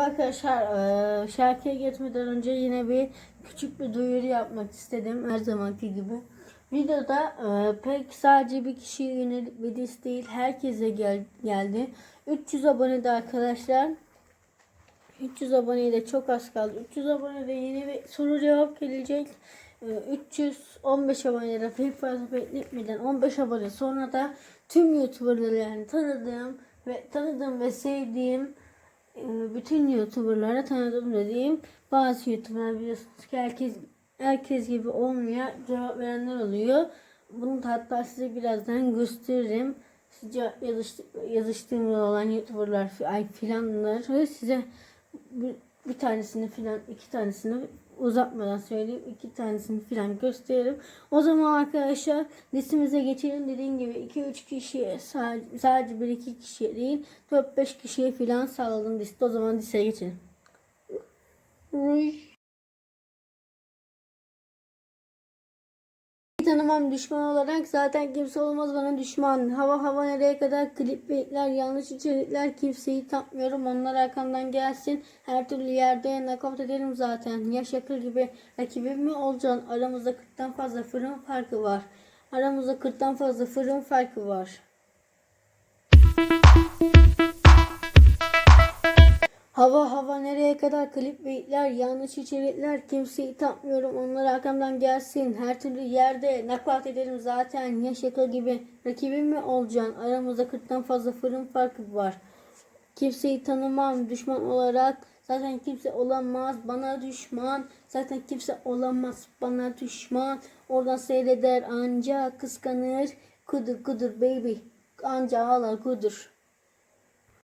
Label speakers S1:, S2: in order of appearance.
S1: Arkadaşlar eee, şarkıya geçmeden önce yine bir küçük bir duyuru yapmak istedim her zamanki gibi. Videoda eee, pek sadece bir kişiye yönelik bir diss değil herkese gel geldi. 300 abonede arkadaşlar. 300 aboneye de çok az kaldı. 300 abonede yeni bir soru cevap gelecek. Eee, 315 abonede pek fazla bekletmeden 15 abone sonra da tüm YouTuber'ları yani tanıdığım ve tanıdığım ve sevdiğim e, bütün YouTuber'lara tanıdım dediğim bazı YouTuber'lar biliyorsunuz ki herkes herkes gibi olmuyor cevap verenler oluyor. Bunu da hatta size birazdan gösteririm. Size yazıştı, yazıştığım olan YouTuber'lar ay filanları size bir, tanesini filan iki tanesini uzatmadan söyleyeyim iki tanesini filan gösteririm. O zaman arkadaşlar listemize geçelim. Dediğim gibi 2-3 kişiye sadece, sadece 1-2 kişiye değil 4-5 kişiye filan sağladım liste. O zaman listeye geçelim. Tanımam düşman olarak zaten kimse olmaz bana düşman. Hava hava nereye kadar klip beyitler yanlış içerikler kimseyi tapmıyorum onlar arkamdan gelsin. Her türlü yerde nakavt edelim zaten. Ya şakır gibi rakibim mi olacaksın? Aramızda 40'tan fazla fırın farkı var. Aramızda 40'tan fazla fırın farkı var. Hava hava nereye kadar klip beyitler yanlış içerikler kimseyi tapmıyorum onlar arkamdan gelsin. Her türlü yerde naklat edelim zaten. Ya şaka gibi rakibim mi olacaksın? Aramızda 40'tan fazla fırın farkı var. Kimseyi tanımam düşman olarak. Zaten kimse olamaz bana düşman. Zaten kimse olamaz bana düşman. Oradan seyreder ancak kıskanır. Kudur kudur baby. Anca ağlar kudur